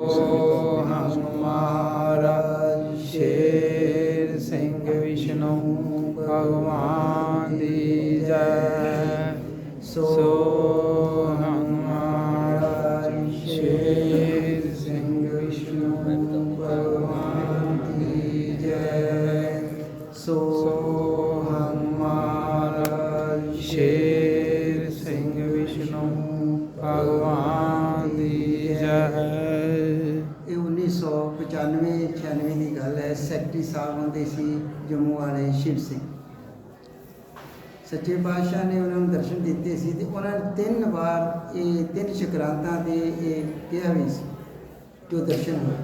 ਓ ਹਨੂਮਾਨ ਸ਼ੇਰ ਸਿੰਘ ਵਿਸ਼ਨੂੰ ਭਗਵਾਨ ਦੀ ਜੈ। ਸੋ ਹਨੂਮਾਨ ਸ਼ੇਰ ਸਿੰਘ ਵਿਸ਼ਨੂੰ ਭਗਵਾਨ ਦੀ ਜੈ। ਸੋ ਹਨੂਮਾਨ ਸ਼ੇਰ ਸਿੰਘ ਵਿਸ਼ਨੂੰ ਭਗਵਾਨ ਹੈ ਸਾਹਿਬ ਹੁੰਦੇ ਸੀ ਜੰਮੂ ਵਾਲੇ ਸ਼ਿਵ ਸਿੰਘ। ਸੱਚੇ ਪਾਤਸ਼ਾਹ ਨੇ ਉਹਨਾਂ ਨੂੰ ਦਰਸ਼ਨ ਦਿੱਤੇ ਸੀ ਤੇ ਉਹਨਾਂ ਨੇ ਤਿੰਨ ਵਾਰ ਇਹ ਤਿੰਨ ਸ਼ਕਰਾਂਤਾਂ ਤੇ ਇਹ ਕਿਹਾ ਵੀ ਸੀ, ਜੋ ਦਰਸ਼ਨ ਹੋਏ।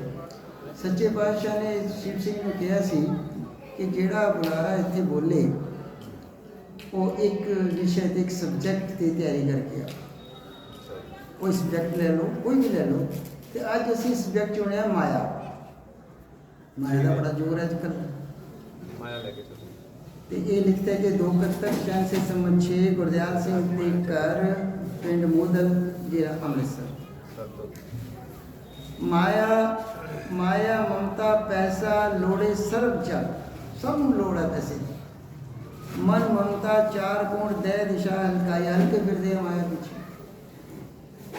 ਸੱਚੇ ਪਾਤਸ਼ਾਹ ਨੇ ਸ਼ਿਵ ਸਿੰਘ ਨੂੰ ਕਿਹਾ ਸੀ ਕਿ ਜਿਹੜਾ ਬੁਲਾਰਾ ਇੱਥੇ ਬੋਲੇ, ਉਹ ਇੱਕ ਵਿਸ਼ੇ ਤੇ ਇੱਕ ਸਬਜੈਕਟ ਤੇ ਤਿਆਰੀ ਕਰਕੇ ਆ ਕੋਈ ਸਬਜੈਕਟ ਲੈ ਲਓ, ਕੋਈ ਵੀ ਲੈ ਲਓ ਤੇ ਅੱਜ ਅਸੀਂ ਸਬਜੈਕਟ ਚੁਣਿਆ ਮਾਇਆ। ਮਾਇਆ ਦਾ ਬੜਾ ਜ਼ੋਰ ਹੈ ਅੱਜ ਕੱਲ੍ਹ। ਮਾਇਆ ਲੈ ਕੇ ਚੱਲੋ। ਤੇ ਇਹ ਲਿਖਦਾ ਹੈ ਕਿ ਦੋ ਕੱਤਕ ਸ਼ਹਿਰ ਸੇ ਸੰਮਤ 6 ਗੁਰਦਿਆਲ ਸਿੰਘ ਦੇ ਘਰ ਪਿੰਡ ਮੋਦਲ ਜ਼ਿਲ੍ਹਾ ਅੰਮ੍ਰਿਤਸਰ। ਮਾਇਆ ਮਾਇਆ ਮਮਤਾ ਪੈਸਾ ਲੋੜੇ ਸਰਬ ਜਗ ਸਭ ਨੂੰ ਲੋੜ ਹੈ ਪੈਸੇ ਮਨ ਮਮਤਾ ਚਾਰ ਗੁਣ ਦੇ ਦਿਸ਼ਾ ਹਲਕਾਈ ਹਲਕੇ ਫਿਰਦੇ ਮਾਇਆ ਪਿੱਛੇ।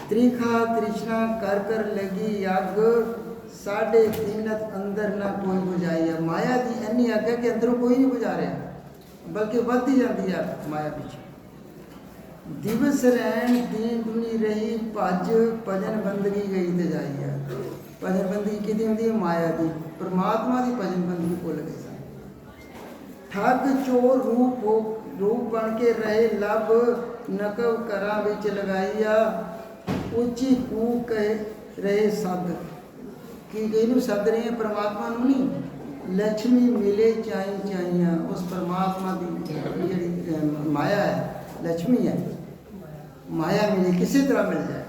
ਤ੍ਰਿਖਾ ਤ੍ਰਿਸ਼ਨਾ ਕਰ ਕਰ ਲਗੀ ਅੱਗ। ਸਾਡੇ ਤਿੰਨਤ ਅੰਦਰ ਨਾ ਕੋਈ ਬੁਝਾਈ ਹੈ ਮਾਇਆ ਦੀ ਇੰਨੀ ਅੱਗ ਹੈ ਕਿ ਅੰਦਰੋਂ ਕੋਈ ਨਹੀਂ ਬੁਝਾ ਰਿਹਾ। ਬਲਕਿ ਵੱਧਦੀ ਜਾਂਦੀ ਹੈ ਮਾਇਆ ਪਿੱਛੇ। ਦਿਵਸ ਰਹਿਣ ਦੀਨ ਦੁਨੀ ਰਹੀ, ਭਜ ਭਜਨ ਬੰਦਗੀ ਗਈ ਤੇ ਜਾਈ ਹੈ ਭਜਨ ਬੰਦਗੀ ਕਿਹਦੀ ਹੁੰਦੀ ਹੈ? ਮਾਇਆ ਦੀ। ਪਰਮਾਤਮਾ ਦੀ ਭਜਨ ਬੰਦਗੀ ਭੁੱਲ ਗਏ ਸਨ। ਠੱਗ, ਚੋਰ, ਰੂਪ ਹੋ ਰੂਪ ਬਣ ਕੇ ਰਹੇ ਲਬ ਨਕਵ ਕਰਾਂ ਵਿੱਚ ਲਗਾਈਆ ਉੱਚੀ ਕੂ ਕਹੇ ਰਹੇ ਸਦ ਕਿ ਇਹਨੂੰ ਸੱਦ ਰਹੇ ਪਰਮਾਤਮਾ ਨੂੰ ਨਹੀਂ। ਲక్ష్ਮੀ ਮਿਲੇ ਚਾਹੀ ਚਾਹੀਆਂ ਉਸ ਪਰਮਾਤਮਾ ਦੀ ਜਿਹੜੀ ਮਾਇਆ ਹੈ ਲక్ష్ਮੀ ਹੈ। ਮਾਇਆ ਮਿਲੇ, ਕਿਸੇ ਤਰ੍ਹਾਂ ਮਿਲ ਜਾਏ।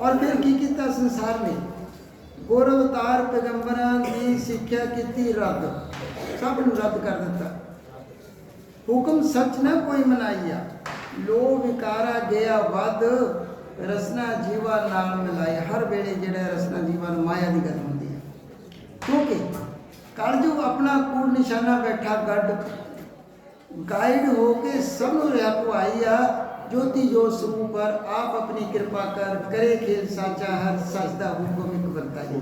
ਔਰ ਫਿਰ ਕੀ ਕੀਤਾ ਸੰਸਾਰ ਨੇ? ਗੁਰ ਅਵਤਾਰ ਪੈਗੰਬਰਾਂ ਦੀ ਸਿੱਖਿਆ ਕੀਤੀ ਰੱਦ। ਸਭ ਨੂੰ ਰੱਦ ਕਰ ਦਿੱਤਾ। ਹੁਕਮ ਸੱਚ ਨਾ ਕੋਈ ਮਨਾਈਆ। ਲੋ ਵਿਕਾਰਾ ਗਿਆ ਵਦ ਰਸਨਾ ਜੀਵਾ ਨਾਲ ਮਿਲਾਈ ਹਰ ਵੇਲੇ ਜਿਹੜਾ ਰਸਨਾ ਜੀਵਾ ਨੂੰ ਮਾਇਆ ਦੀ ਗੱਲ ਹੁੰਦੀ ਹੈ। ਕਿਉਂਕਿ ਕਲਯੁਗ ਆਪਣਾ ਕੂੜ ਨਿਸ਼ਾਨਾ ਬੈਠਾ, ਗੱਡ ਗਾਈਡ ਹੋ ਕੇ ਸਭ ਨੂੰ ਰਿਆ ਪੁਆਈ ਆ, ਜੋਤੀ ਜੋ ਸਰੂਪ ਪਰ ਆਪ ਆਪਣੀ ਕਿਰਪਾ ਕਰ, ਕਰੇ ਖੇਲ ਸਾਚਾ, ਹਰ ਸੱਚ ਦਾ ਹੁਕਮ ਇੱਕ ਵਰਤਾਈ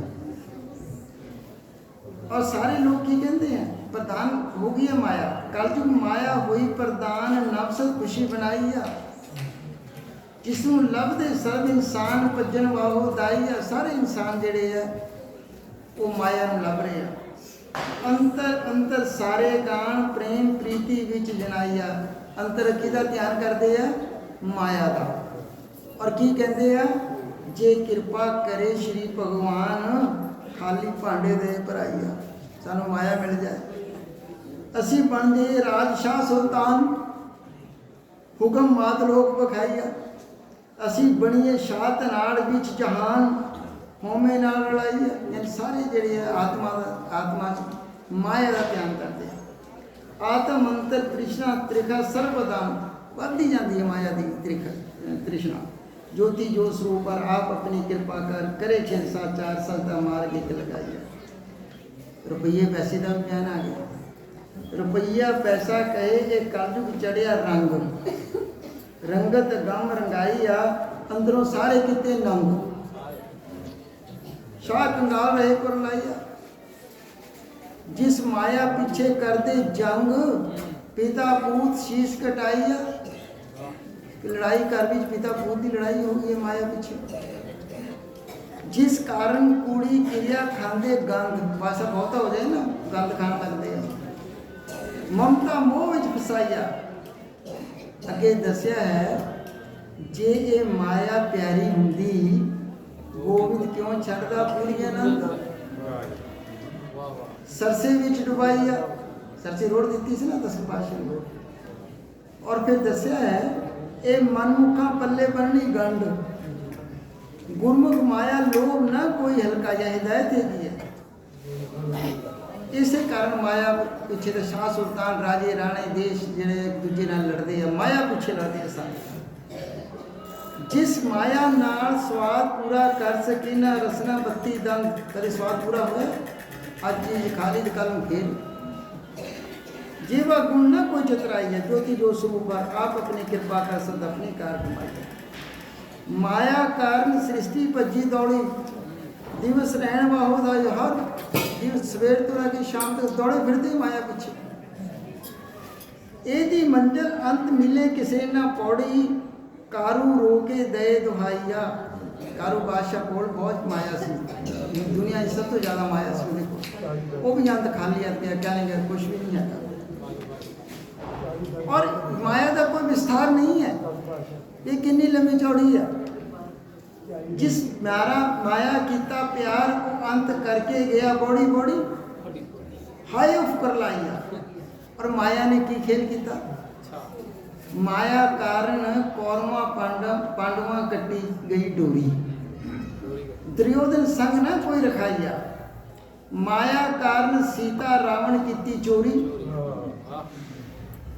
ਔਰ ਸਾਰੇ ਲੋਕ ਕੀ ਕਹਿੰਦੇ ਆ? ਪ੍ਰਧਾਨ ਹੋ ਗਈ ਹੈ ਮਾਇਆ। ਕਲਯੁਗ ਮਾਇਆ ਹੋਈ, ਪ੍ਰਧਾਨ ਨਫਸ ਖੁਸ਼ੀ ਬਣਾਈ ਆ। ਜਿਸ ਨੂੰ ਲੱਭਦੇ ਸਭ ਇਨਸਾਨ ਭੱਜਣ ਵਾਹੋ ਦਾਈ ਆ, ਸਾਰੇ ਇਨਸਾਨ ਜਿਹੜੇ ਆ, ਉਹ ਮਾਇਆ ਨੂੰ ਲੱਭ ਰਹੇ ਆ। ਅੰਤਰ ਅੰਤਰ ਸਾਰੇ ਗਾਣ ਪ੍ਰੇਮ ਪ੍ਰੀਤੀ ਵਿੱਚ ਜਨਾਈਆ ਅੰਤਰ ਕਿਹਦਾ ਧਿਆਨ ਕਰਦੇ ਆ, ਮਾਇਆ ਦਾ। ਔਰ ਕੀ ਕਹਿੰਦੇ ਆ? ਜੇ ਕਿਰਪਾ ਕਰੇ ਸ਼੍ਰੀ ਭਗਵਾਨ, ਖਾਲੀ ਭਾਂਡੇ ਦੇ ਭਰਾਈਆ ਸਾਨੂੰ ਮਾਇਆ ਮਿਲ ਜਾਏ। ਅਸੀਂ ਬਣ ਬਣਦੇ ਰਾਜਸ਼ਾਹ ਸੁਲਤਾਨ, ਹੁਕਮ ਮਾਤ ਲੋਕ ਬਖਾਈਆ ਅਸੀਂ ਬਣੀਏ ਸ਼ਾਹ ਨਾੜ ਵਿੱਚ ਜਹਾਨ ਹੋਮੇ ਨਾਲ ਰਲਾਈਏ ਇਹ ਸਾਰੇ ਜਿਹੜੇ ਆਤਮਾ ਦਾ, ਆਤਮਾ ਮਾਇਆ ਦਾ ਧਿਆਨ ਕਰਦੇ ਆ। ਆਤਮ ਅੰਤਰ ਤ੍ਰਿਸ਼ਨਾ ਤ੍ਰਿਖਾ ਸਰਬਦਾਨ ਵੱਧਦੀ ਜਾਂਦੀ ਹੈ ਮਾਇਆ ਦੀ ਤ੍ਰਿਖਾ ਤ੍ਰਿਸ਼ਨਾ। ਜੋਤੀ ਜੋ ਸਰੂਪ ਪਰ ਆਪ ਆਪਣੀ ਕਿਰਪਾ ਕਰ ਕਰੇ ਖੇਲ ਸਾਚਾਰ ਸਦਾ ਮਾਰ ਕੇ ਲਗਾਈ ਹੈ ਰੁਪਈਏ ਪੈਸੇ ਦਾ ਬਿਆਨ ਆ ਗਿਆ। ਰੁਪਈਆ ਪੈਸਾ ਕਹੇ ਇਹ ਕਲਯੁਗ ਚੜਿਆ ਰੰਗ। ਰੰਗਤ ਗਮ ਰੰਗਾਈ ਆ, ਅੰਦਰੋਂ ਸਾਰੇ ਕਿਤੇ ਨੰਗ। ਸ਼ਾਹ ਕੰਗਾਲ ਰਹੇ ਕਰ ਜਿਸ ਮਾਇਆ ਪਿੱਛੇ ਕਰਦੇ ਜੰਗ, ਪਿਤਾ ਪੂਤ ਸ਼ੀਸ਼ ਕਟਾਈਆ ਲੜਾਈ ਕਰ ਵਿੱਚ ਪਿਤਾ ਪੂਤ ਦੀ ਲੜਾਈ ਹੋ ਗਈ ਮਾਇਆ ਪਿੱਛੇ। ਜਿਸ ਕਾਰਨ ਕੁੜੀ ਕਿਰਿਆ ਖਾਂਦੇ ਗੰਦ ਭਾਸ਼ਾ ਬਹੁਤਾ ਹੋ ਜਾਏ ਨਾ, ਗੰਦ ਖਾਣ ਲੱਗਦੇ ਆ। ਮਮਤਾ ਮੋਹ ਵਿੱਚ ਫਸਾਈਆ ਅੱਗੇ ਦੱਸਿਆ ਹੈ, ਜੇ ਇਹ ਮਾਇਆ ਪਿਆਰੀ ਹੁੰਦੀ, ਗੋਬਿੰਦ ਕਿਉਂ ਛੱਡਦਾ ਪੂਰੀਆਂ ਨੰਦ ਸਰਸੇ ਵਿੱਚ ਡੁਬਾਈ ਆ। ਸਰਸੇ ਰੋੜ ਦਿੱਤੀ ਸੀ ਨਾ ਦਸ ਪਾਸ਼ਾ ਨੇ। ਔਰ ਫਿਰ ਦੱਸਿਆ ਹੈ, ਇਹ ਮਨਮੁਖਾਂ ਪੱਲੇ ਬਣਨੀ ਗੰਢ। ਗੁਰਮੁਖ ਮਾਇਆ ਲੋਭ ਨਾ ਕੋਈ ਹਲਕਾ ਜਿਹਾ ਹਿਦਾਇਤ ਹੈਗੀ ਹੈ। ਇਸੇ ਕਾਰਨ ਮਾਇਆ ਪਿੱਛੇ ਤੇ ਸ਼ਾਹ ਸੁਲਤਾਨ, ਰਾਜੇ, ਰਾਣੇ, ਦੇਸ਼ ਜਿਹੜੇ ਇੱਕ ਦੂਜੇ ਨਾਲ ਲੜਦੇ ਆ, ਮਾਇਆ ਪਿੱਛੇ ਲੜਦੇ ਆ ਸਾਰੇ। ਜਿਸ ਮਾਇਆ ਨਾਲ ਸਵਾਦ ਪੂਰਾ ਕਰ ਸਕੀ, ਨਾ ਰਸਨਾ ਬੱਤੀ ਦੰਦ ਕਦੇ ਸਵਾਦ ਪੂਰਾ ਹੋਇਆ ਅੱਜ ਇਹ ਖਾਲਿਦ ਕਲਮ ਖੇਲ ਜੀਵਾ ਗੁਣ ਨਾ ਕੋਈ ਚਤਰਾਈ ਹੈ, ਜੋ ਕਿ ਜੋ ਸੁਭਾਰ ਆਪ ਆਪਣੀ ਕਿਰਪਾ ਕਰ ਸਦ ਆਪਣੇ ਕਾਰ ਕਮਾਈ ਮਾਇਆ ਕਾਰਨ ਸ੍ਰਿਸ਼ਟੀ ਭੱਜੀ ਦੌੜੀ, ਦਿਵਸ ਰਹਿਣ ਵਾਹੋ ਦਾ ਹਰ ਦਿਨ ਸਵੇਰ ਤੋਂ ਲੈ ਕੇ ਸ਼ਾਮ ਤੱਕ ਦੌੜੇ ਫਿਰਦੇ ਮਾਇਆ ਪਿੱਛੇ। ਇਹਦੀ ਮੰਜ਼ਲ ਅੰਤ ਮਿਲੇ ਕਿਸੇ ਨਾ ਪੌੜੀ, ਕਾਰੂ ਰੋਕੇ ਦੇ ਦੁਹਾਈਆ। ਕਾਰੂ ਬਾਦਸ਼ਾਹ ਕੋਲ ਬਹੁਤ ਮਾਇਆ ਸੀ। ਦੁਨੀਆ 'ਚ ਸਭ ਤੋਂ ਜ਼ਿਆਦਾ ਮਾਇਆ ਸੀ ਉਹਨੇ ਕੋਲ। ਉਹ ਵੀ ਅੰਤ ਖਾਲੀ ਹੈ ਤੇ ਕਹਿੰਦੇ ਕੁਝ ਵੀ ਨਹੀਂ ਹੈ ਔਰ ਮਾਇਆ ਦਾ ਕੋਈ ਵਿਸਥਾਰ ਨਹੀਂ ਹੈ। ਇਹ ਕਿੰਨੀ ਲੰਮੀ ਚੌੜੀ ਹੈ। ਜਿਸ ਮਾਰਾ ਮਾਇਆ ਕੀਤਾ प्यार को अंत करके गया बॉडी बॉडी हाई ऑफ कर लाइया और माया ने की खेल किया माया कारण कौरमा पांडव पांडवा कट्टी गई डोरी दुर्योधन संग ना कोई रखाइया माया कारण सीता रावण की चोरी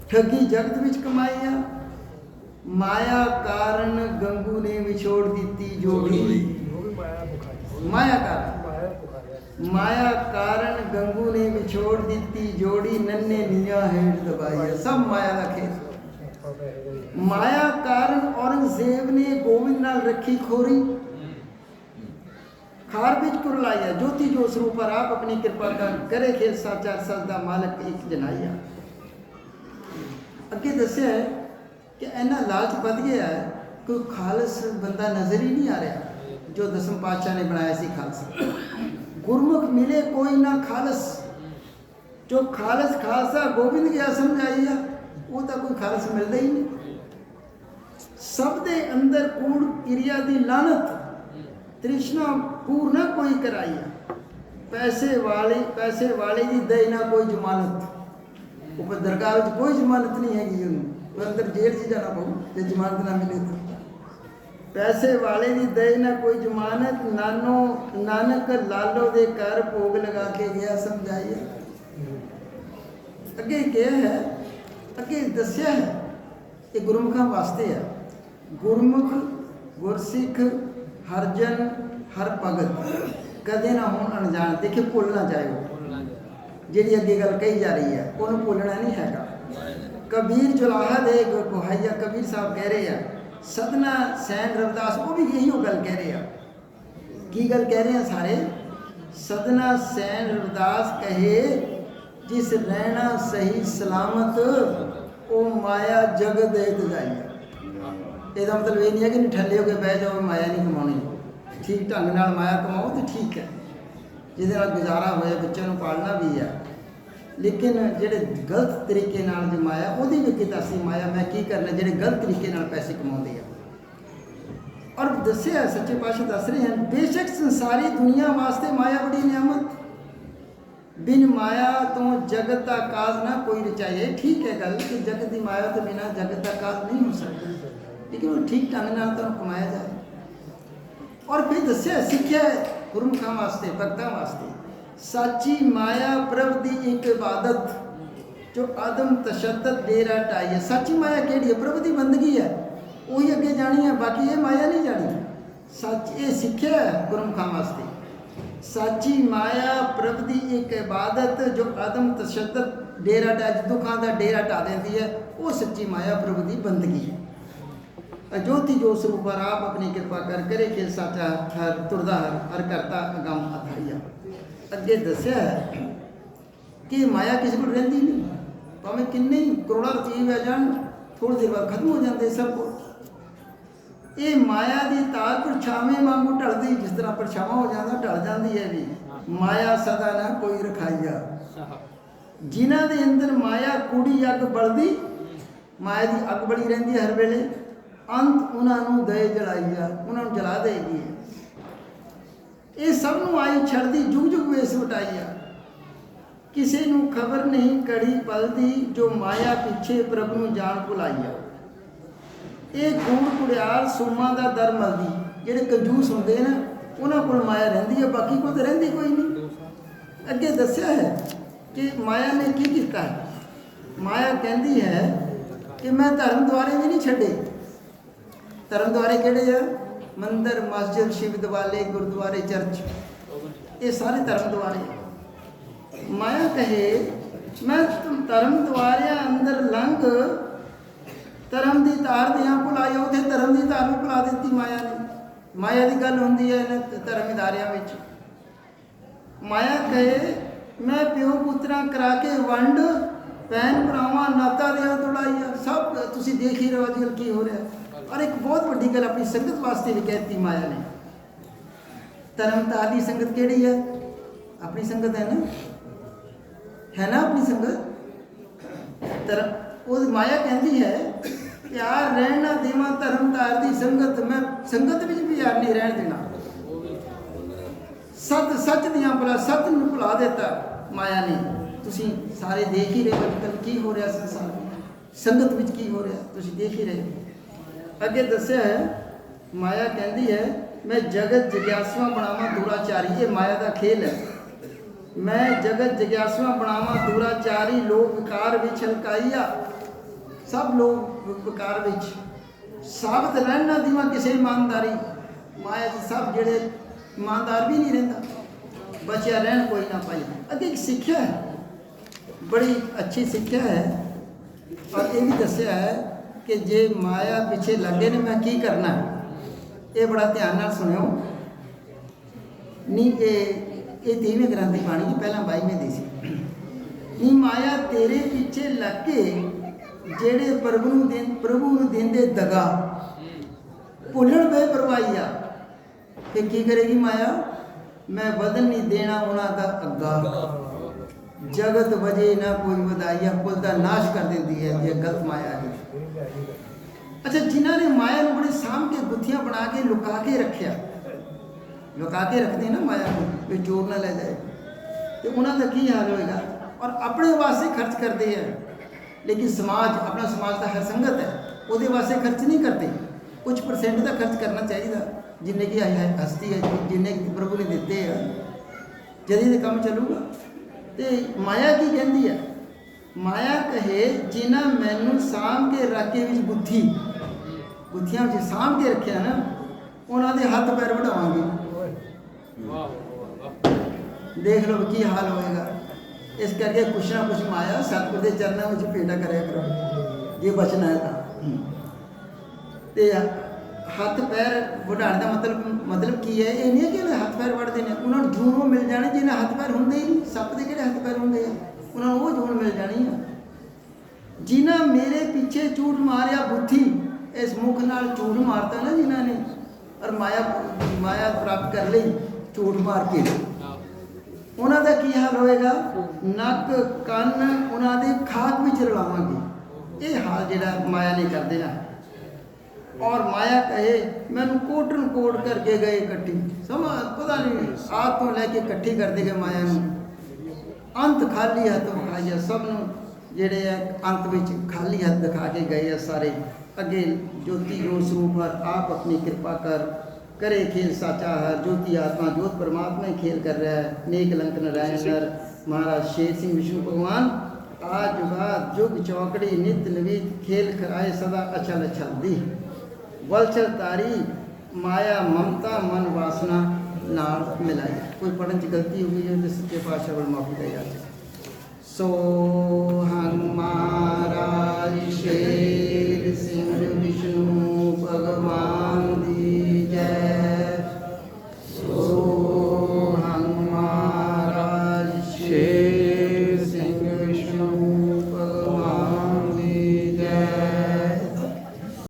ਠੱਗੀ ਜਗਤ ਵਿੱਚ ਕਮਾਈ ਆ ਮਾਇਆ ਕਾਰਨ ਗੰਗੂ ਨੇ ਵਿਛੋੜ ਦਿੱਤੀ ਜੋੜੀ ਮਾਇਆ ਕਾਰਨ। ਮਾਇਆ ਕਾਰਨ ਗੰਗੂ ਨੇ ਵਿਛੋੜ ਦਿੱਤੀ ਜੋੜੀ ਨੰਨੇ ਨੀਆਂ ਹੇਠ ਦਬਾਈ। ਸਭ ਮਾਇਆ ਦਾ ਖੇਲ ਮਾਇਆ ਕਾਰਨ ਔਰੰਗਜ਼ੇਬ ਨੇ ਗੋਬਿੰਦ ਨਾਲ ਰੱਖੀ ਖੋਰੀ। ਖਾਰ ਵਿੱਚ ਕੁਰਲਾਇਆ ਜੋਤੀ ਜੋ ਸਰੂਪ ਪਰ ਆਪ ਆਪਣੀ ਕਿਰਪਾ ਕਰ ਕਰੇ ਖੇਲ ਸਾਚਾ ਸਜਦਾ ਮਾਲਕ ਇੱਕ ਜਨਾਈਆ ਅੱਗੇ ਦੱਸਿਆ ਕਿ ਇਹਨਾਂ ਲਾਲਚ ਵੱਧ ਗਿਆ ਕੋਈ ਖਾਲਸ ਬੰਦਾ ਨਜ਼ਰ ਹੀ ਨਹੀਂ ਆ ਰਿਹਾ। ਜੋ ਦਸਮ ਪਾਤਸ਼ਾਹ ਨੇ ਬਣਾਇਆ ਸੀ ਖਾਲਸਾ। ਗੁਰਮੁਖ ਮਿਲੇ ਕੋਈ ਨਾ ਖਾਲਸ। ਜੋ ਖਾਲਸ ਖਾਲਸਾ ਗੋਬਿੰਦ ਗਿਆ ਸਮਝਾਈਆ ਉਹ ਤਾਂ ਕੋਈ ਖਾਲਸ ਮਿਲਦਾ ਹੀ ਨਹੀਂ। ਸਭ ਦੇ ਅੰਦਰ ਕੂੜ ਕਿਰਿਆ ਦੀ ਲਾਨਤ ਤ੍ਰਿਸ਼ਨਾ ਪੂਰਨਾ ਕੋਈ ਕਰਾਈਆ ਪੈਸੇ ਵਾਲੇ ਪੈਸੇ ਵਾਲੇ ਦੀ ਦੇ ਨਾ ਕੋਈ ਜ਼ਮਾਨਤ। ਉਹ ਦਰਗਾਹ ਵਿੱਚ ਕੋਈ ਜ਼ਮਾਨਤ ਨਹੀਂ ਹੈਗੀ ਉਹਨੂੰ। ਉਹ ਅੰਦਰ ਜੇਲ੍ਹ 'ਚ ਜਾਣਾ ਪਊ, ਜੇ ਜ਼ਮਾਨਤ ਨਾ ਮਿਲੇ ਤਾਂ। ਪੈਸੇ ਵਾਲੇ ਦੀ ਦੇ ਨਾ ਕੋਈ ਜ਼ਮਾਨਤ, ਨਾਨੋ, ਨਾਨਕ ਲਾਲੋ ਦੇ ਘਰ ਭੋਗ ਲਗਾ ਕੇ ਗਿਆ ਸਮਝਾਈਏ। ਅੱਗੇ ਕਿਹਾ ਹੈ, ਅੱਗੇ ਦੱਸਿਆ ਹੈ ਇਹ ਗੁਰਮੁਖਾਂ ਵਾਸਤੇ ਹੈ ਗੁਰਮੁਖ, ਗੁਰਸਿੱਖ, ਹਰਜਨ, ਹਰ ਭਗਤ, ਕਦੇ ਨਾ ਹੋਣ ਅਣਜਾਣ। ਦੇਖੇ ਭੁੱਲਣਾ ਨਾ ਜਿਹੜੀ ਅੱਗੇ ਗੱਲ ਕਹੀ ਜਾ ਰਹੀ ਹੈ, ਉਹਨੂੰ ਭੁੱਲਣਾ ਨਹੀਂ ਹੈਗਾ। ਕਬੀਰ ਜੁਲਾਹਾ ਦੇ ਗੁਹਾਈਆ ਕਬੀਰ ਸਾਹਿਬ ਕਹਿ ਰਹੇ ਆ ਸਦਨਾ ਸੈਨ ਰਵਦਾਸ, ਉਹ ਵੀ ਇਹੀ ਉਹ ਗੱਲ ਕਹਿ ਰਹੇ ਆ। ਕੀ ਗੱਲ ਕਹਿ ਰਹੇ ਆ ਸਾਰੇ? ਸਦਨਾ ਸੈਨ ਰਵਦਾਸ ਕਹੇ, ਜਿਸ ਰਹਿਣਾ ਸਹੀ ਸਲਾਮਤ, ਉਹ ਮਾਇਆ ਜਗ ਦੇ ਜਾਈਆ ਇਹਦਾ ਮਤਲਬ ਇਹ ਨਹੀਂ ਹੈ ਕਿ ਨਿਠੱਲੇ ਹੋ ਕੇ ਬਹਿ ਜਾਓ, ਮਾਇਆ ਨਹੀਂ ਕਮਾਉਣੀ। ਠੀਕ ਢੰਗ ਨਾਲ ਮਾਇਆ ਕਮਾਓ ਤੇ ਠੀਕ ਹੈ। ਜਿਹਦੇ ਨਾਲ ਗੁਜ਼ਾਰਾ ਹੋਇਆ, ਬੱਚਿਆਂ ਨੂੰ ਪਾਲਣਾ ਵੀ ਹੈ ਲੇਕਿਨ ਜਿਹੜੇ ਗਲਤ ਤਰੀਕੇ ਨਾਲ ਜਮਾਇਆ ਉਹਦੀ ਵੀ ਕਿਤਾ ਸੀ ਮਾਇਆ? ਮੈਂ ਕੀ ਕਰਨਾ? ਜਿਹੜੇ ਗਲਤ ਤਰੀਕੇ ਨਾਲ ਪੈਸੇ ਕਮਾਉਂਦੇ ਆ। ਔਰ ਦੱਸਿਆ, ਸੱਚੇ ਪਾਤਸ਼ਾਹ ਦੱਸ ਰਹੇ ਹਨ, ਬੇਸ਼ੱਕ ਸੰਸਾਰੀ ਦੁਨੀਆ ਵਾਸਤੇ ਮਾਇਆ ਬੜੀ ਨਿਆਮਤ। ਬਿਨ ਮਾਇਆ ਤੋਂ ਜਗਤ ਦਾ ਕਾਜ ਨਾ ਕੋਈ ਰਚਾਏ। ਠੀਕ ਹੈ ਗੱਲ ਕਿ ਜਗਤ ਦੀ ਮਾਇਆ ਤੋਂ ਬਿਨਾ ਜਗਤ ਦਾ ਕਾਜ ਨਹੀਂ ਹੋ ਸਕਦਾ। ਲੇਕਿਨ ਉਹ ਠੀਕ ਢੰਗ ਨਾਲ ਤਾਂ ਕਮਾਇਆ ਜਾਏ। ਔਰ ਫਿਰ ਦੱਸਿਆ, ਸਿੱਖਿਆ ਹੈ ਗੁਰਮੁਖਾਂ ਵਾਸਤੇ, ਭਗਤਾਂ ਵਾਸਤੇ। ਸਾਚੀ ਮਾਇਆ ਪ੍ਰਭ ਦੀ ਇੱਕ ਇਬਾਦਤ, ਜੋ ਆਦਮ ਤਸ਼ੱਦਦ ਡੇਰਾ ਟਾਈ ਹੈ। ਸੱਚੀ ਮਾਇਆ ਕਿਹੜੀ ਹੈ? ਪ੍ਰਭ ਦੀ ਬੰਦਗੀ ਹੈ। ਉਹੀ ਅੱਗੇ ਜਾਣੀ ਹੈ, ਬਾਕੀ ਇਹ ਮਾਇਆ ਨਹੀਂ ਜਾਣੀ। ਸੱਚ ਇਹ ਸਿੱਖਿਆ ਹੈ ਗੁਰਮੁਖਾਂ ਵਾਸਤੇ। ਸਾਚੀ ਮਾਇਆ ਪ੍ਰਭ ਦੀ ਇੱਕ ਇਬਾਦਤ, ਜੋ ਆਦਮ ਤਸ਼ੱਦਦ ਡੇਰਾ ਟਾ ਦੁੱਖਾਂ ਦਾ ਡੇਰਾ ਟਾ ਦਿੰਦੀ ਹੈ, ਉਹ ਸੱਚੀ ਮਾਇਆ ਪ੍ਰਭ ਦੀ ਬੰਦਗੀ ਹੈ। ਅਜੋਤੀ ਜੋ ਸਰੂਪ ਆਪ ਆਪਣੀ ਕਿਰਪਾ ਕਰ ਕਰੇ ਕਿ ਸਾਚਾ ਹਰ, ਤੁਰਦਾ ਹਰ ਕਰਤਾ, ਅਗੰਮ ਅਧਾਰੀਆ ਅੱਗੇ ਦੱਸਿਆ ਹੈ ਕਿ ਮਾਇਆ ਕਿਸੇ ਕੋਲ ਰਹਿੰਦੀ ਨਹੀਂ। ਭਾਵੇਂ ਕਿੰਨੇ ਹੀ ਕਰੋੜਾਂ ਰੁਪਏ ਆ ਜਾਣ ਥੋੜੀ ਦੇਰ ਬਾਅਦ ਖਤਮ ਹੋ ਜਾਂਦੇ ਸਭ ਕੋਲ ਇਹ ਮਾਇਆ ਦੀ ਤਾਰ ਪਰਛਾਵੇਂ ਵਾਂਗੂ ਢਲਦੀ, ਜਿਸ ਤਰ੍ਹਾਂ ਪਰਛਾਵਾਂ ਹੋ ਜਾਂਦਾ, ਢਲ ਜਾਂਦੀ ਹੈ ਵੀ। ਮਾਇਆ ਸਦਾ ਨਾ ਕੋਈ ਰਖਾਈਆ। ਜਿਨ੍ਹਾਂ ਦੇ ਅੰਦਰ ਮਾਇਆ ਕੁੜੀ ਅੱਗ ਬਲਦੀ, ਮਾਇਆ ਦੀ ਅੱਗ ਬਲੀ ਰਹਿੰਦੀ ਹੈ ਹਰ ਵੇਲੇ। ਅੰਤ ਉਹਨਾਂ ਨੂੰ ਦੇ ਜਲਾਈਆ, ਉਹਨਾਂ ਨੂੰ ਜਲਾ ਦੇਗੀ। ਇਹ ਸਭ ਨੂੰ ਆਈ ਛੜਦੀ, ਜੁਗ ਜੁਗ ਵੇਸ ਵਟਾਈਆ। ਕਿਸੇ ਨੂੰ ਖਬਰ ਨਹੀਂ ਕੜੀ ਪਲਦੀ, ਜੋ ਮਾਇਆ ਪਿੱਛੇ ਪ੍ਰਭ ਨੂੰ ਜਾਣ ਭੁਲਾਈਆ। ਇਹ ਕੂੜ ਕੁੜਿਆਲ ਸੁਮਾ ਦਾ ਦਰ ਮਲਦੀ। ਜਿਹੜੇ ਕੰਜੂਸ ਹੁੰਦੇ ਨਾ, ਉਹਨਾਂ ਕੋਲ ਮਾਇਆ ਰਹਿੰਦੀ ਹੈ ਬਾਕੀ ਕੋਲ ਤਾਂ ਰਹਿੰਦੀ ਕੋਈ ਨਹੀਂ। ਅੱਗੇ ਦੱਸਿਆ ਹੈ ਕਿ ਮਾਇਆ ਨੇ ਕੀ ਕੀਤਾ ਹੈ? ਮਾਇਆ ਕਹਿੰਦੀ ਹੈ ਕਿ ਮੈਂ ਧਰਮ ਦੁਆਰੇ ਵੀ ਨਹੀਂ ਛੱਡੇ। ਧਰਮ ਦੁਆਰੇ ਕਿਹੜੇ ਆ? ਮੰਦਰ, ਮਸਜਿਦ, ਸ਼ਿਵ ਦਿਵਾਲੇ, ਗੁਰਦੁਆਰੇ, ਚਰਚ। ਇਹ ਸਾਰੇ ਧਰਮ ਦੁਆਰੇ ਮਾਇਆ ਕਹੇ, ਮੈਂ ਤੁਮ ਧਰਮ ਦੁਆਰਿਆਂ ਅੰਦਰ ਲੰਘ, ਧਰਮ ਦੀ ਤਾਰ ਦੀਆਂ ਭੁਲਾਈ ਉਥੇ ਧਰਮ ਦੀ ਧਾਰ ਨੂੰ ਭੁਲਾ ਦਿੱਤੀ ਮਾਇਆ ਨੇ। ਮਾਇਆ ਦੀ ਗੱਲ ਹੁੰਦੀ ਹੈ ਇਹਨਾਂ ਧਰਮ ਇਦਾਰਿਆਂ ਵਿੱਚ। ਮਾਇਆ ਕਹੇ, ਮੈਂ ਪਿਓ ਪੁੱਤਰਾਂ ਕਰਾ ਕੇ ਵੰਡ, ਭੈਣ ਭਰਾਵਾਂ, ਨਾਤਾ ਦਿਆਂ ਤੋੜਾਈਆ ਸਭ ਤੁਸੀਂ ਦੇਖ ਹੀ ਰਹੋ ਅੱਜ ਕੱਲ੍ਹ ਕੀ ਹੋ ਰਿਹਾ। ਔਰ ਇੱਕ ਬਹੁਤ ਵੱਡੀ ਗੱਲ ਆਪਣੀ ਸੰਗਤ ਵਾਸਤੇ ਵੀ ਕਹਿਤੀ ਮਾਇਆ ਨੇ। ਧਰਮ ਤਾਰ ਦੀ ਸੰਗਤ ਕਿਹੜੀ ਹੈ? ਆਪਣੀ ਸੰਗਤ ਹੈ ਨਾ? ਹੈ ਨਾ ਆਪਣੀ ਸੰਗਤ? ਧਰਮ, ਉਹ ਮਾਇਆ ਕਹਿੰਦੀ ਹੈ, ਪਿਆਰ ਰਹਿਣ ਨਾ ਦੇਵਾਂ ਧਰਮ ਤਾਰ ਦੀ ਸੰਗਤ, ਮੈਂ ਸੰਗਤ ਵਿੱਚ ਵੀ ਯਾਰ ਨਹੀਂ ਰਹਿਣ ਦੇਣਾ। ਸਤ ਸੱਚ ਦੀਆਂ ਭਲਾ, ਸਤ ਨੂੰ ਭੁਲਾ ਦਿੱਤਾ ਮਾਇਆ ਨੇ। ਤੁਸੀਂ ਸਾਰੇ ਦੇਖ ਹੀ ਰਹੇ ਹੋ ਕੀ ਹੋ ਰਿਹਾ ਸੰਸਾਰ ਵਿੱਚ। ਸੰਗਤ ਵਿੱਚ ਕੀ ਹੋ ਰਿਹਾ? ਤੁਸੀਂ ਦੇਖ ਹੀ ਰਹੇ ਹੋ। ਅੱਗੇ ਦੱਸਿਆ ਹੈ, ਮਾਇਆ ਕਹਿੰਦੀ ਹੈ, ਮੈਂ ਜਗਤ ਜਗਿਆਸੂਆਂ ਬਣਾਵਾਂ ਦੁਰਾਚਾਰੀ ਇਹ ਮਾਇਆ ਦਾ ਖੇਲ ਹੈ। ਮੈਂ ਜਗਤ ਜਗਿਆਸੂਆਂ ਬਣਾਵਾਂ, ਦੁਰਾਚਾਰੀ ਲੋਕ ਵਿਕਾਰ ਵਿੱਚ ਹਲਕਾਈਆ। ਸਭ ਲੋਕ ਵਿ- ਵਿਕਾਰ ਵਿੱਚ। ਸਾਬਤ ਰਹਿਣ ਨਾ ਕਿਸੇ ਇਮਾਨਦਾਰੀ। ਮਾਇਆ ਦੇ ਸਭ ਜਿਹੜੇ ਇਮਾਨਦਾਰ ਵੀ ਨਹੀਂ ਰਹਿੰਦਾ। ਬਚਿਆ ਰਹਿਣ ਕੋਈ ਨਾ ਪਾਈ ਅੱਗੇ ਇੱਕ ਸਿੱਖਿਆ ਹੈ। ਬੜੀ ਅੱਛੀ ਸਿੱਖਿਆ ਹੈ। ਔਰ ਇਹ ਵੀ ਦੱਸਿਆ ਹੈ ਕਿ ਜੇ ਮਾਇਆ ਪਿੱਛੇ ਲੱਗੇ ਨੇ, ਮੈਂ ਕੀ ਕਰਨਾ? ਇਹ ਬੜਾ ਧਿਆਨ ਨਾਲ ਸੁਣਿਓ। ਨਹੀਂ ਇਹ ਇਹ ਤੀਵੇਂ ਗ੍ਰੰਥ ਦੀ ਬਾਣੀ ਜੀ, ਪਹਿਲਾਂ 22ਵੇਂ ਦੀ ਸੀ। ਨੀ, ਮਾਇਆ ਤੇਰੇ ਪਿੱਛੇ ਲੱਗ ਕੇ, ਜਿਹੜੇ ਪ੍ਰਭੂ ਨੂੰ ਦੇ, ਪ੍ਰਭੂ ਨੂੰ ਦਿੰਦੇ ਦਗਾ, ਭੁੱਲਣ ਬੇ ਪਰਵਾਈਆ ਤੇ ਕੀ ਕਰੇਗੀ ਮਾਇਆ? ਮੈਂ ਬਦਨ ਨਹੀਂ ਦੇਣਾ ਉਹਨਾਂ ਦਾ ਅੱਗਾ। ਜਗਤ ਵਜੇ ਨਾ ਕੋਈ ਵਧਾਈਆ ਕੁਲ ਦਾ ਨਾਸ਼ ਕਰ ਦਿੰਦੀ ਹੈ, ਇਹ ਗਲਤ ਮਾਇਆ ਹੈ। ਅੱਛਾ, ਜਿਨ੍ਹਾਂ ਨੇ ਮਾਇਆ ਨੂੰ ਬੜੇ ਸਾਂਭ ਕੇ ਗੁੱਥੀਆਂ ਬਣਾ ਕੇ ਲੁਕਾ ਕੇ ਰੱਖਿਆ, ਲੁਕਾ ਕੇ ਰੱਖਦੇ ਨਾ ਮਾਇਆ ਨੂੰ, ਵੀ ਚੋਰ ਨਾ ਲੈ ਜਾਏ। ਤੇ ਉਹਨਾਂ ਦਾ ਕੀ ਹਾਲ ਹੋਏਗਾ? ਔਰ ਆਪਣੇ ਵਾਸਤੇ ਖਰਚ ਕਰਦੇ ਆ। ਲੇਕਿਨ ਸਮਾਜ, ਆਪਣਾ ਸਮਾਜ ਦਾ ਹਰ ਸੰਗਤ ਹੈ, ਉਹਦੇ ਵਾਸਤੇ ਖਰਚ ਨਹੀਂ ਕਰਦੇ। ਕੁਝ ਪਰਸੈਂਟ ਦਾ ਖਰਚ ਕਰਨਾ ਚਾਹੀਦਾ, ਜਿੰਨੇ ਕੀ ਹਸਤੀ ਹੈ, ਜਿੰਨੇ ਕੁ ਪ੍ਰਭੂ ਨੇ ਦਿੱਤੇ ਆ। ਜਦੀ ਤੇ ਕੰਮ ਚੱਲੂਗਾ। ਤੇ ਮਾਇਆ ਕੀ ਕਹਿੰਦੀ ਹੈ? ਮਾਇਆ ਕਹੇ ਜਿਨ੍ਹਾਂ ਮੈਨੂੰ ਸਾਂਭ ਕੇ ਰੱਖ ਵਿੱਚ ਬੁੱਧੀ। ਬੁੱਧੀਆਂ ਵਿੱਚ ਸਾਂਭ ਕੇ ਰੱਖਿਆ ਨਾ ਉਹਨਾਂ ਦੇ ਹੱਥ ਪੈਰ ਵਢਾਵਾਂਗੇ। ਦੇਖ ਲਓ ਕੀ ਹਾਲ ਹੋਏਗਾ। ਇਸ ਕਰਕੇ ਕੁਛ ਨਾ ਕੁਛ ਮਾਇਆ ਸਤਿਗੁਰ ਦੇ ਚਰਨਾਂ ਵਿੱਚ ਪੇਟਾ ਕਰਿਆ ਕਰੋ। ਜੇ ਬਚਣਾ ਹੈ ਤਾਂ। ਤੇ ਹੱਥ ਪੈਰ ਵਢਾਉਣ ਦਾ ਮਤਲਬ ਮਤਲਬ ਕੀ ਹੈ? ਇਹ ਨਹੀਂ ਕਿ ਹੱਥ ਪੈਰ ਵੜਦੇ ਨੇ। ਉਹਨਾਂ ਨੂੰ ਜੂਨ ਮਿਲ ਜਾਣੇ ਜਿਹਨੇ ਹੱਥ ਪੈਰ ਹੁੰਦੇ ਹੀ ਨਹੀਂ। ਸੱਪ ਦੇ ਕਿਹੜੇ ਹੱਥ ਪੈਰ ਹੁੰਦੇ ਆ? ਉਹਨਾਂ ਨੂੰ ਉਹ ਜੂਨ ਮਿਲ ਜਾਣੀ ਆ। ਜਿਨ੍ਹਾਂ ਮੇਰੇ ਪਿੱਛੇ ਝੂਠ ਮਾਰਿਆ ਬੁੱਧੀ, ਇਸ ਮੁਖ ਨਾਲ ਝੂਠ ਮਾਰਤਾ ਨਾ ਜਿਨ੍ਹਾਂ ਨੇ, ਔਰ ਮਾਇਆ ਮਾਇਆ ਪ੍ਰਾਪਤ ਕਰ ਲਈ ਝੂਠ ਮਾਰ ਕੇ। ਉਹਨਾਂ ਦਾ ਕੀ ਹਾਲ ਹੋਏਗਾ? ਨੱਕ, ਕੰਨ ਉਹਨਾਂ ਦੇ ਖਾਕ ਵਿੱਚ ਰਲਾਵਾਂਗੇ। ਇਹ ਹਾਲ ਜਿਹੜਾ ਮਾਇਆ ਨੇ ਕਰ ਦੇਣਾ। ਔਰ ਮਾਇਆ ਕਹੇ, ਮੈਨੂੰ ਕੋਟਨ ਕੋਟ ਕਰਕੇ ਗਏ ਇਕੱਠੀ। ਸਮਾਂ ਪਤਾ ਨਹੀਂ, ਆਪ ਤੋਂ ਲੈ ਕੇ ਇਕੱਠੀ ਕਰਦੇ ਗਏ ਮਾਇਆ ਨੂੰ। ਅੰਤ ਖਾਲੀ ਹੱਥ ਵਿਖਾਇਆ ਸਭ ਨੂੰ ਜਿਹੜੇ ਆ ਅੰਤ ਵਿੱਚ ਖਾਲੀ ਹੱਥ ਦਿਖਾ ਕੇ ਗਏ ਆ ਸਾਰੇ ਅੱਗੇ ਜੋਤੀ ਜੋ ਸਰੂਪ ਹਰ ਆਪ ਆਪਣੀ ਕਿਰਪਾ ਕਰ करे खेल साचा हर ज्योति आत्मा ज्योत परमात्मा ही खेल कर रहा है नेक लंक नारायण नर महाराज शेर सिंह विष्णु भगवान आज बात जुग चौकड़ी नित नवीत खेल कराए सदा अचल अचल दी वलचल तारी माया ममता मन वासना ਨਾਲ ਮਿਲਾਈ। ਕੋਈ ਪੜਨ 'ਚ ਗਲਤੀ ਹੋ ਗਈ ਹੈ ਤੇ ਸੱਚੇ ਪਾਤਸ਼ਾਹ ਮਾਫੀ ਦਾ ਯਾਦ ਸੋ ਹਨੂਮਾਨ